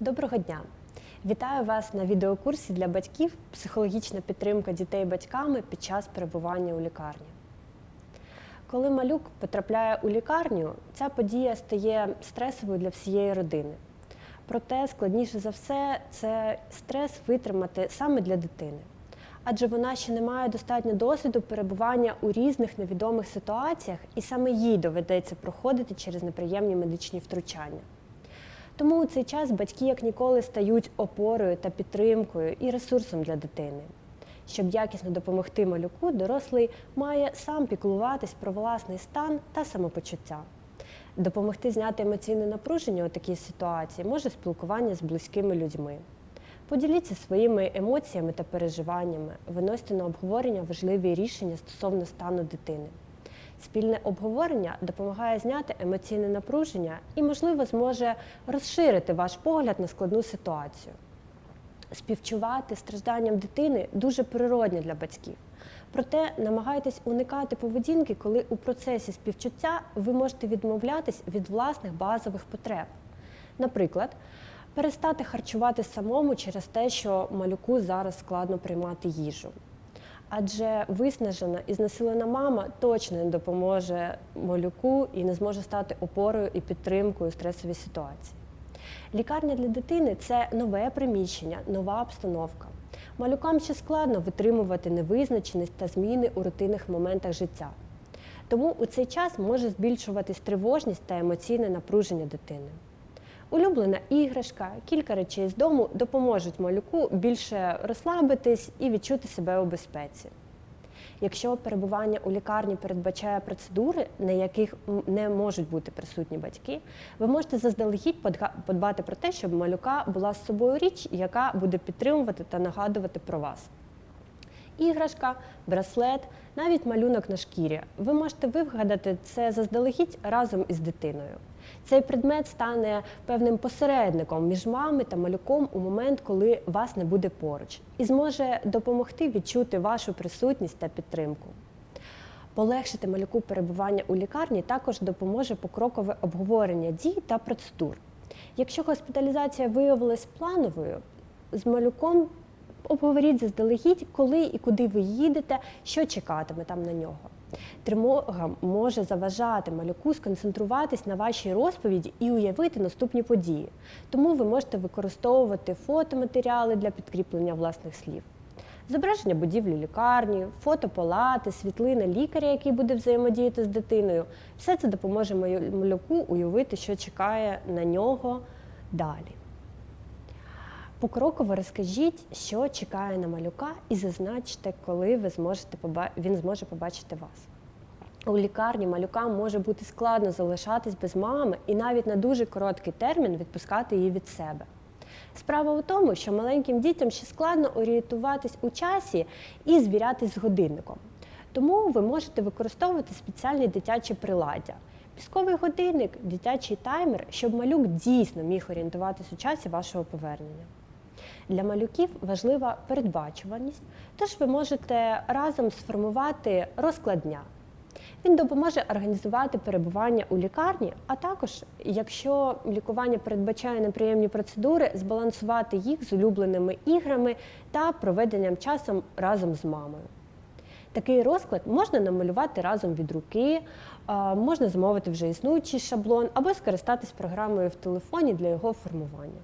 Доброго дня! Вітаю вас на відеокурсі для батьків Психологічна підтримка дітей батьками під час перебування у лікарні. Коли малюк потрапляє у лікарню, ця подія стає стресовою для всієї родини. Проте складніше за все це стрес витримати саме для дитини. Адже вона ще не має достатньо досвіду перебування у різних невідомих ситуаціях, і саме їй доведеться проходити через неприємні медичні втручання. Тому у цей час батьки як ніколи стають опорою та підтримкою і ресурсом для дитини. Щоб якісно допомогти малюку, дорослий має сам піклуватись про власний стан та самопочуття. Допомогти зняти емоційне напруження у такій ситуації може спілкування з близькими людьми. Поділіться своїми емоціями та переживаннями, виносьте на обговорення важливі рішення стосовно стану дитини. Спільне обговорення допомагає зняти емоційне напруження і, можливо, зможе розширити ваш погляд на складну ситуацію. Співчувати стражданням дитини дуже природне для батьків. Проте намагайтесь уникати поведінки, коли у процесі співчуття ви можете відмовлятись від власних базових потреб. Наприклад, перестати харчувати самому через те, що малюку зараз складно приймати їжу. Адже виснажена і знесилена мама точно не допоможе малюку і не зможе стати опорою і підтримкою у стресовій ситуації. Лікарня для дитини це нове приміщення, нова обстановка. Малюкам ще складно витримувати невизначеність та зміни у рутинних моментах життя. Тому у цей час може збільшуватись тривожність та емоційне напруження дитини. Улюблена іграшка, кілька речей з дому допоможуть малюку більше розслабитись і відчути себе у безпеці. Якщо перебування у лікарні передбачає процедури, на яких не можуть бути присутні батьки, ви можете заздалегідь подбати про те, щоб малюка була з собою річ, яка буде підтримувати та нагадувати про вас. Іграшка, браслет, навіть малюнок на шкірі. Ви можете вигадати це заздалегідь разом із дитиною. Цей предмет стане певним посередником між вами та малюком у момент, коли вас не буде поруч, і зможе допомогти відчути вашу присутність та підтримку. Полегшити малюку перебування у лікарні також допоможе покрокове обговорення дій та процедур. Якщо госпіталізація виявилась плановою, з малюком обговоріть заздалегідь, коли і куди ви їдете, що чекатиме там на нього. Тривога може заважати малюку сконцентруватись на вашій розповіді і уявити наступні події. Тому ви можете використовувати фотоматеріали для підкріплення власних слів. Зображення будівлі лікарні, фото палати, світлина лікаря, який буде взаємодіяти з дитиною. Все це допоможе малюку уявити, що чекає на нього далі. Покроково розкажіть, що чекає на малюка, і зазначте, коли ви зможете він зможе побачити вас. У лікарні малюкам може бути складно залишатись без мами і навіть на дуже короткий термін відпускати її від себе. Справа у тому, що маленьким дітям ще складно орієнтуватись у часі і звірятись з годинником. Тому ви можете використовувати спеціальні дитячі приладдя. Пісковий годинник, дитячий таймер, щоб малюк дійсно міг орієнтуватись у часі вашого повернення. Для малюків важлива передбачуваність, тож ви можете разом сформувати розклад дня. Він допоможе організувати перебування у лікарні, а також, якщо лікування передбачає неприємні процедури, збалансувати їх з улюбленими іграми та проведенням часу разом з мамою. Такий розклад можна намалювати разом від руки, можна замовити вже існуючий шаблон або скористатись програмою в телефоні для його формування.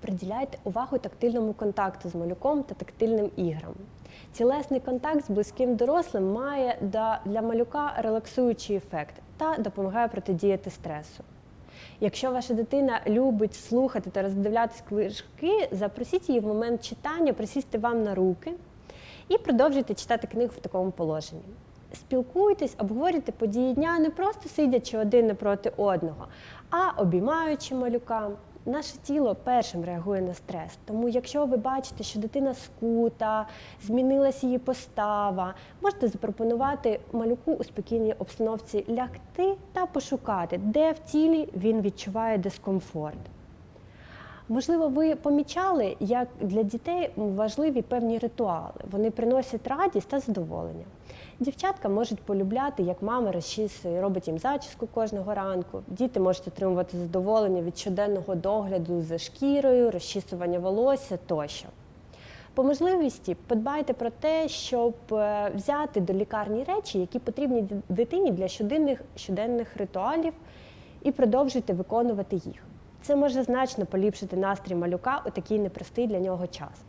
Приділяйте увагу тактильному контакту з малюком та тактильним іграм. Тілесний контакт з близьким дорослим має для малюка релаксуючий ефект та допомагає протидіяти стресу. Якщо ваша дитина любить слухати та роздивлятися книжки, запросіть її в момент читання, присісти вам на руки і продовжуйте читати книгу в такому положенні. Спілкуйтесь, обговорюйте події дня, не просто сидячи один напроти одного, а обіймаючи малюка. Наше тіло першим реагує на стрес. Тому, якщо ви бачите, що дитина скута, змінилася її постава, можете запропонувати малюку у спокійній обстановці лягти та пошукати, де в тілі він відчуває дискомфорт. Можливо, ви помічали, як для дітей важливі певні ритуали. Вони приносять радість та задоволення. Дівчатка можуть полюбляти, як мама розчісує, робить їм зачіску кожного ранку. Діти можуть отримувати задоволення від щоденного догляду за шкірою, розчісування волосся тощо. По можливості подбайте про те, щоб е, взяти до лікарні речі, які потрібні дитині для щоденних, щоденних ритуалів, і продовжуйте виконувати їх. Це може значно поліпшити настрій малюка у такий непростий для нього час.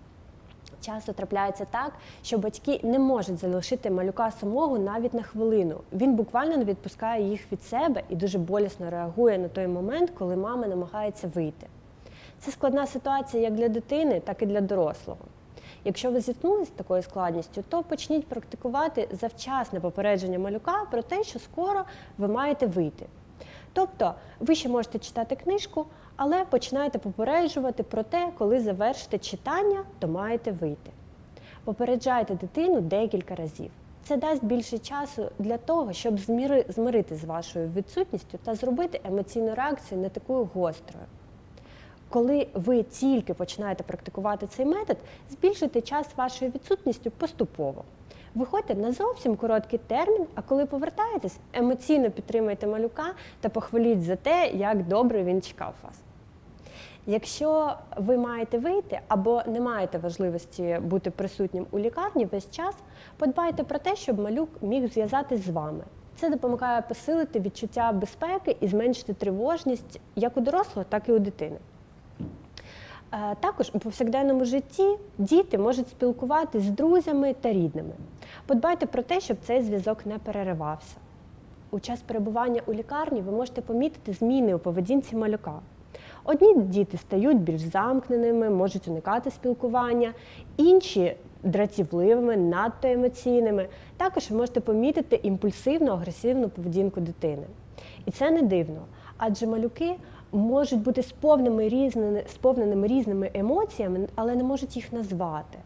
Часто трапляється так, що батьки не можуть залишити малюка самого навіть на хвилину. Він буквально не відпускає їх від себе і дуже болісно реагує на той момент, коли мама намагається вийти. Це складна ситуація як для дитини, так і для дорослого. Якщо ви зіткнулися з такою складністю, то почніть практикувати завчасне попередження малюка про те, що скоро ви маєте вийти. Тобто ви ще можете читати книжку, але починаєте попереджувати про те, коли завершите читання, то маєте вийти. Попереджайте дитину декілька разів. Це дасть більше часу для того, щоб змирити з вашою відсутністю та зробити емоційну реакцію не такою гострою. Коли ви тільки починаєте практикувати цей метод, збільшуйте час вашої відсутністю поступово. Виходьте на зовсім короткий термін, а коли повертаєтесь, емоційно підтримайте малюка та похваліть за те, як добре він чекав вас. Якщо ви маєте вийти або не маєте важливості бути присутнім у лікарні весь час, подбайте про те, щоб малюк міг зв'язатись з вами. Це допомагає посилити відчуття безпеки і зменшити тривожність як у дорослого, так і у дитини. Е, Також у повсякденному житті діти можуть спілкуватися з друзями та рідними. Подбайте про те, щоб цей зв'язок не переривався. У час перебування у лікарні ви можете помітити зміни у поведінці малюка. Одні діти стають більш замкненими, можуть уникати спілкування, інші дратівливими, надто емоційними. Також ви можете помітити імпульсивну, агресивну поведінку дитини. І це не дивно, адже малюки можуть бути сповненими різними, сповненими різними емоціями, але не можуть їх назвати.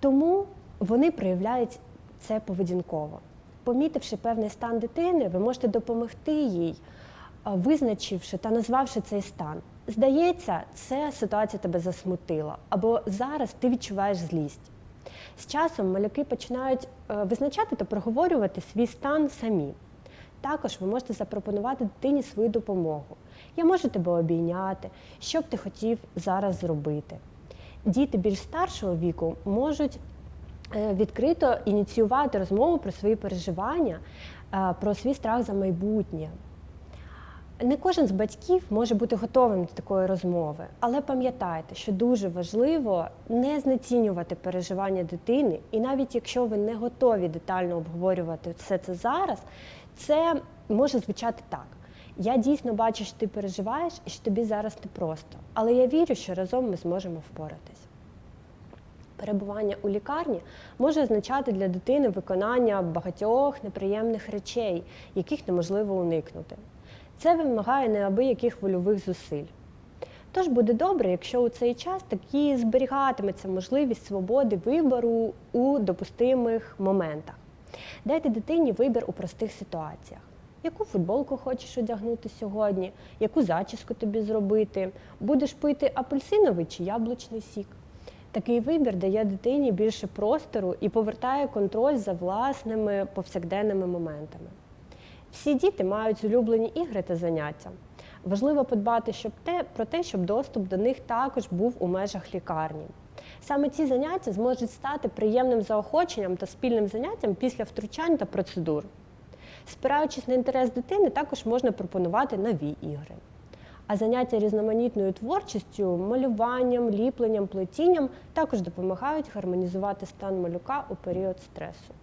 Тому вони проявляють це поведінково. Помітивши певний стан дитини, ви можете допомогти їй, визначивши та назвавши цей стан. Здається, ця ситуація тебе засмутила, або зараз ти відчуваєш злість. З часом малюки починають е, визначати та проговорювати свій стан самі. Також ви можете запропонувати дитині свою допомогу. Я можу тебе обійняти, що б ти хотів зараз зробити. Діти більш старшого віку можуть е, відкрито ініціювати розмову про свої переживання, е, про свій страх за майбутнє. Не кожен з батьків може бути готовим до такої розмови, але пам'ятайте, що дуже важливо не знецінювати переживання дитини, і навіть якщо ви не готові детально обговорювати все це зараз, це може звучати так. Я дійсно бачу, що ти переживаєш і що тобі зараз непросто, але я вірю, що разом ми зможемо впоратись. Перебування у лікарні може означати для дитини виконання багатьох неприємних речей, яких неможливо уникнути. Це вимагає неабияких вольових зусиль. Тож буде добре, якщо у цей час таки зберігатиметься можливість свободи вибору у допустимих моментах. Дайте дитині вибір у простих ситуаціях. Яку футболку хочеш одягнути сьогодні, яку зачіску тобі зробити, будеш пити апельсиновий чи яблучний сік. Такий вибір дає дитині більше простору і повертає контроль за власними повсякденними моментами. Всі діти мають улюблені ігри та заняття. Важливо подбати щоб те, про те, щоб доступ до них також був у межах лікарні. Саме ці заняття зможуть стати приємним заохоченням та спільним заняттям після втручань та процедур. Спираючись на інтерес дитини, також можна пропонувати нові ігри. А заняття різноманітною творчістю, малюванням, ліпленням, плетінням також допомагають гармонізувати стан малюка у період стресу.